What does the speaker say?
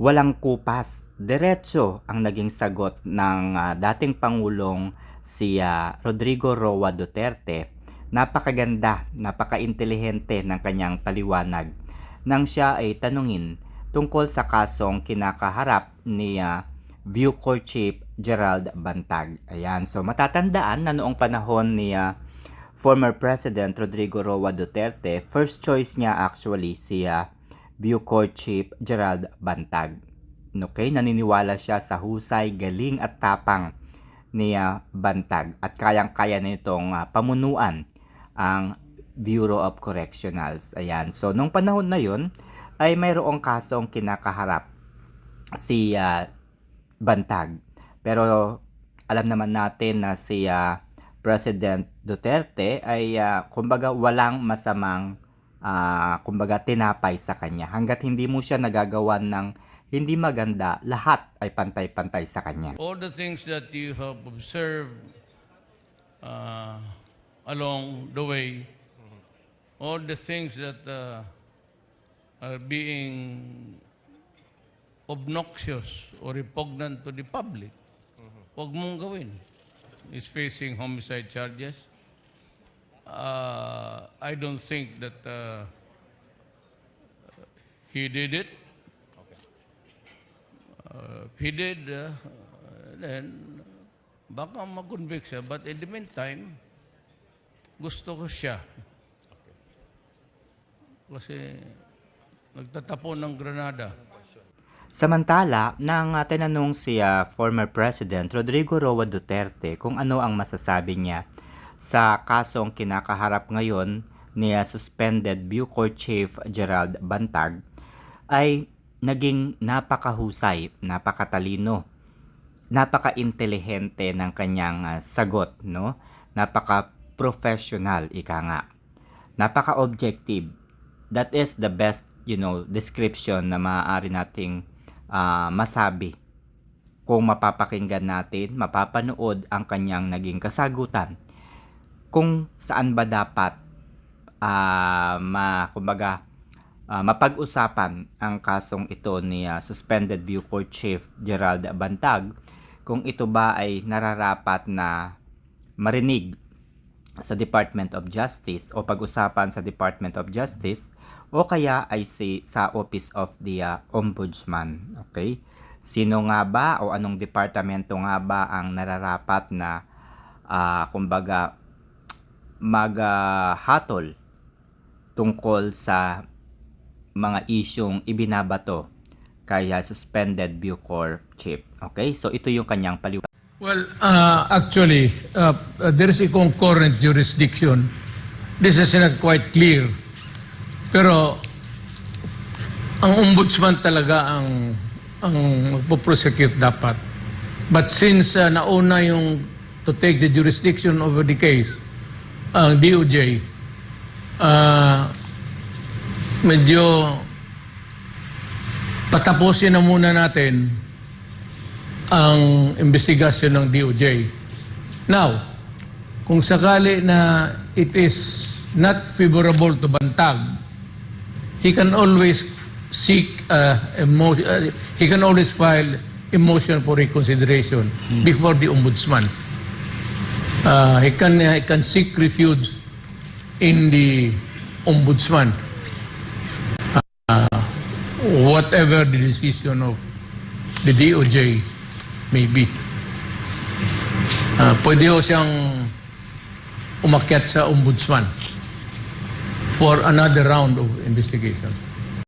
Walang kupas, diretso ang naging sagot ng ah, dating Pangulong si ah, Rodrigo Roa Duterte. Napakaganda, napaka-intelihente ng kanyang paliwanag nang siya ay tanungin tungkol sa kasong kinakaharap ni ah, Bucor Chief Gerald Bantag. Ayan, so matatandaan na noong panahon ni ah, former President Rodrigo Roa Duterte, first choice niya actually si ah, Bucor Chief Gerald Bantag. Okay, naniniwala siya sa husay, galing at tapang ni ah, Bantag at kayang-kaya na itong ah, pamunuan ang Bureau of Correctionals. Ayan. So, nung panahon na yun, ay mayroong kasong kinakaharap si ah, Bantag. Pero alam naman natin na si ah, President Duterte ay ah, kumbaga walang masamang ah, kumbaga tinapay sa kanya. Hanggat hindi mo siya nagagawan ng hindi maganda, lahat ay pantay-pantay sa kanya. all the things that you have observed uh, along the way, all the things that uh, are being obnoxious or repugnant to the public, huwag mong gawin. Is facing homicide charges. Uh, I don't think that uh, he did it. Uh, if he did, uh, then baka mag-convict siya. But in the meantime, gusto ko siya. Kasi nagtatapon ng Granada. Samantala, nang uh, tinanong si former President Rodrigo Roa Duterte kung ano ang masasabi niya sa kasong kinakaharap ngayon ni ah, suspended Bucor Chief Gerald Bantag, ay naging napakahusay, napakatalino, napaka-intelihente ng kanyang ah, sagot, no? Napaka-professional, ika nga. Napaka-objective. That is the best, you know, description na maaari nating ah, masabi. Kung mapapakinggan natin, mapapanood ang kanyang naging kasagutan kung saan ba dapat ah ma kumbaga ah, mapag-usapan ang kasong ito ni ah, suspended Bucor Chief Gerald Bantag kung ito ba ay nararapat na marinig sa Department of Justice o pag-usapan sa Department of Justice o kaya ay si sa Office of the ah, Ombudsman. Okay? Sino nga ba o anong departamento nga ba ang nararapat na ah, kumbaga maghatol tungkol sa mga isyong ibinabato kay ah, suspended Bucor chief. Okay? So ito yung kanyang paliwanag. Well, uh, actually, uh, uh, there is a concurrent jurisdiction. This is not quite clear. Pero ang ombudsman talaga ang ang magpo-prosecute dapat. But since uh, nauna yung to take the jurisdiction over the case, ang DOJ, uh, medyo patapusin na muna natin ang investigasyon ng DOJ. Now, kung sakali na it is not favorable to Bantag, he can always seek uh, a mo- uh, he can always file a motion for reconsideration before the ombudsman. Uh, he can uh, he can seek refuge in the ombudsman. Uh, whatever the decision of the DOJ may be. Uh, pwede ho siyang umakyat sa ombudsman for another round of investigation.